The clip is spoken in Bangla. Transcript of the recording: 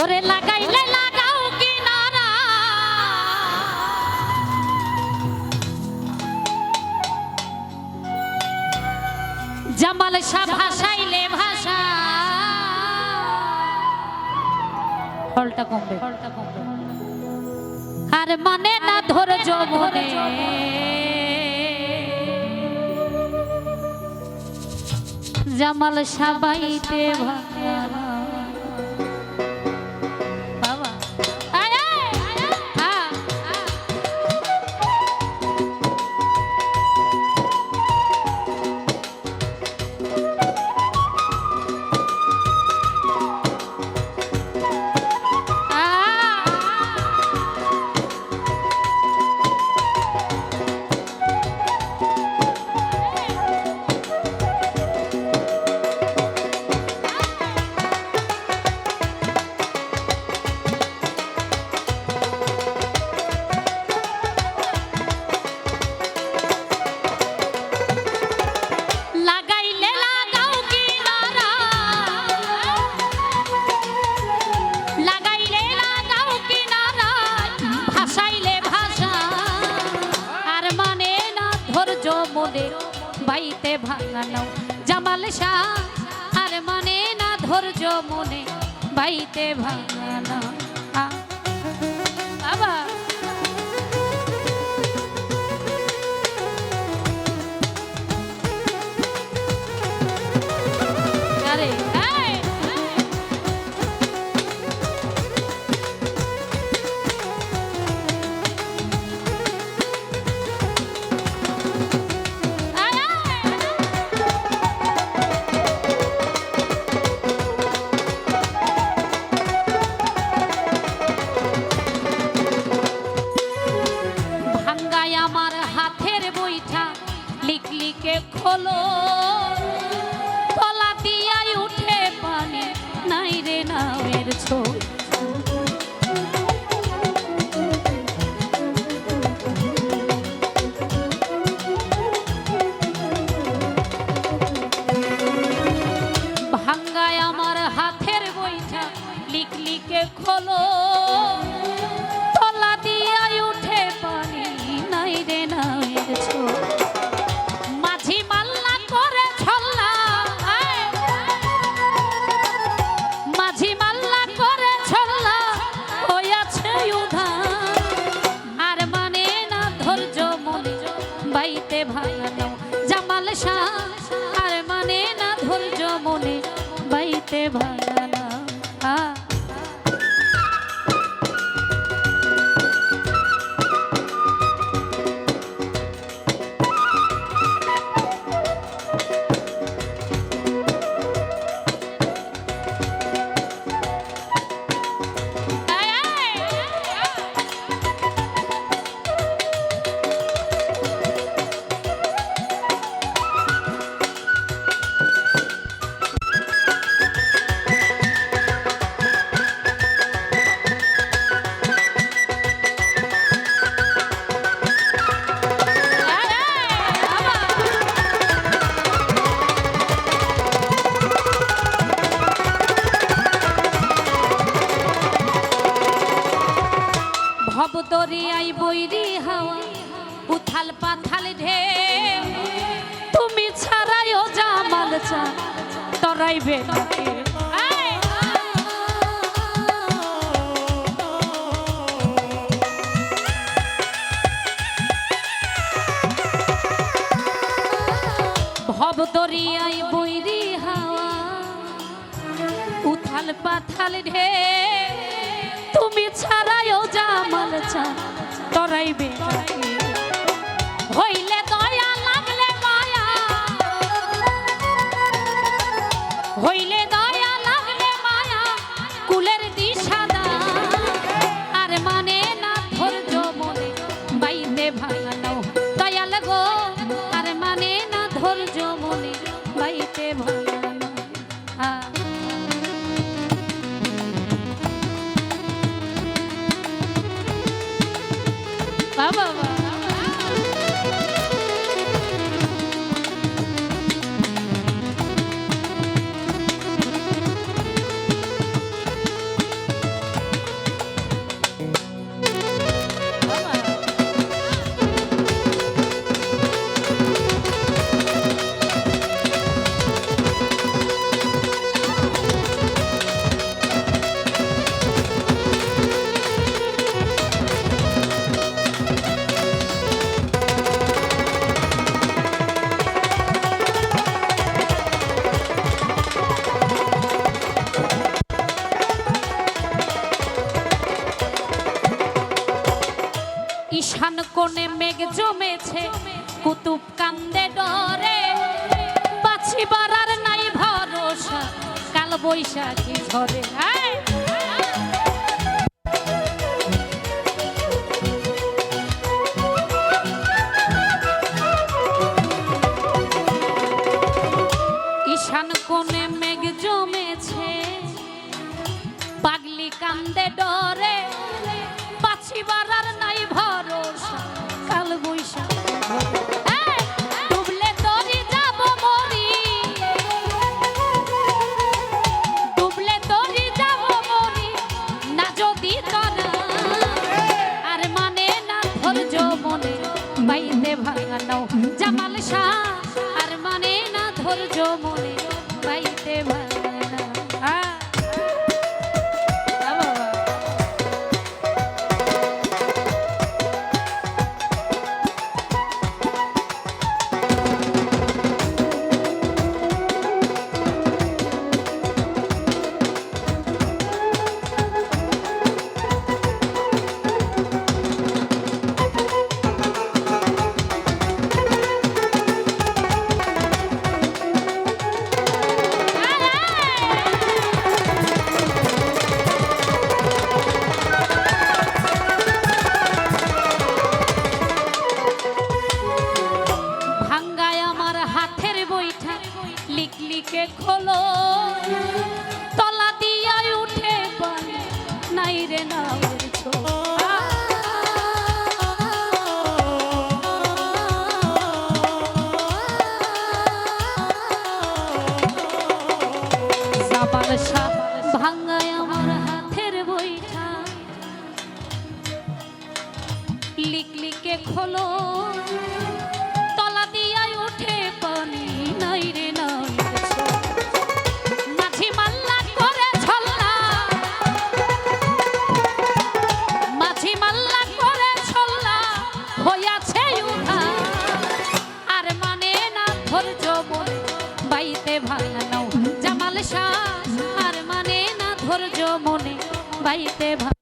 ওরে লাগাইলে লাগাও কিনারা। জামাল শাহ ভাসাইলে ভাষা। ফলটা কমবে। আর মানে না ধৈর্য মনে। জামাল সাবাইতে ভাঙা মনে বাইতে ভাঙানো। জামাল শাহ আর মানে না ধৈর্য মনে বাইতে ভাঙানো। বাবা লিক লিকে খোলো। তলা দিয়াই উঠে পানি। নাই রে নামের ছো ভাঙ্গায় আমার হাতের বইটা লিক লিকে খোলো। বাইতে ভাঙানো ভবদরিয়াই বৈরি হাওয়া, উথাল পাথাল ঢে তুমি ছাড়াইও জামাল চা, তরাইবে নাকি। আয়! ভবদরিয়াই বৈরি হাওয়া, উথাল পাথাল ঢে তরাইবে হইলে দয়া লাগলে মায়া। হইলে দয়া লাগলে মায়া, কুলের দিশাদা আর মানে না ধৈর্য মনে বাইতে ভাঙানো দয়াল গো, আর মানে না ধৈর্য মনে বাইতে ভাঙানো বাবা কোণে মেঘ জমেছে, কুতুব কান্দে ডরে। বাঁচিবার আর নাই ভরসা, কাল বৈশাখী ঝরে। হ্যাঁ। ঈশান কোণে মেঘ জমেছে, পাগলি কান্দে ডরে। বাঁচিবার আর নাই ভরসা জামাল শাহ আর মানে না ধৈর্য মনে। লিকলিকে খোলো। তলা দিয়া উঠে পানি, নাই রে, নাই মাঝি মাল্লা করে ছল্লা। মাঝি মাল্লা করে ছল্লা হইয়াছে উঠা। আর মানে না ধৈর্য মনে বাইতে ভাঙানো জামাল শাহ আর মানে না ধৈর্য মনে বাইতে ভাঙ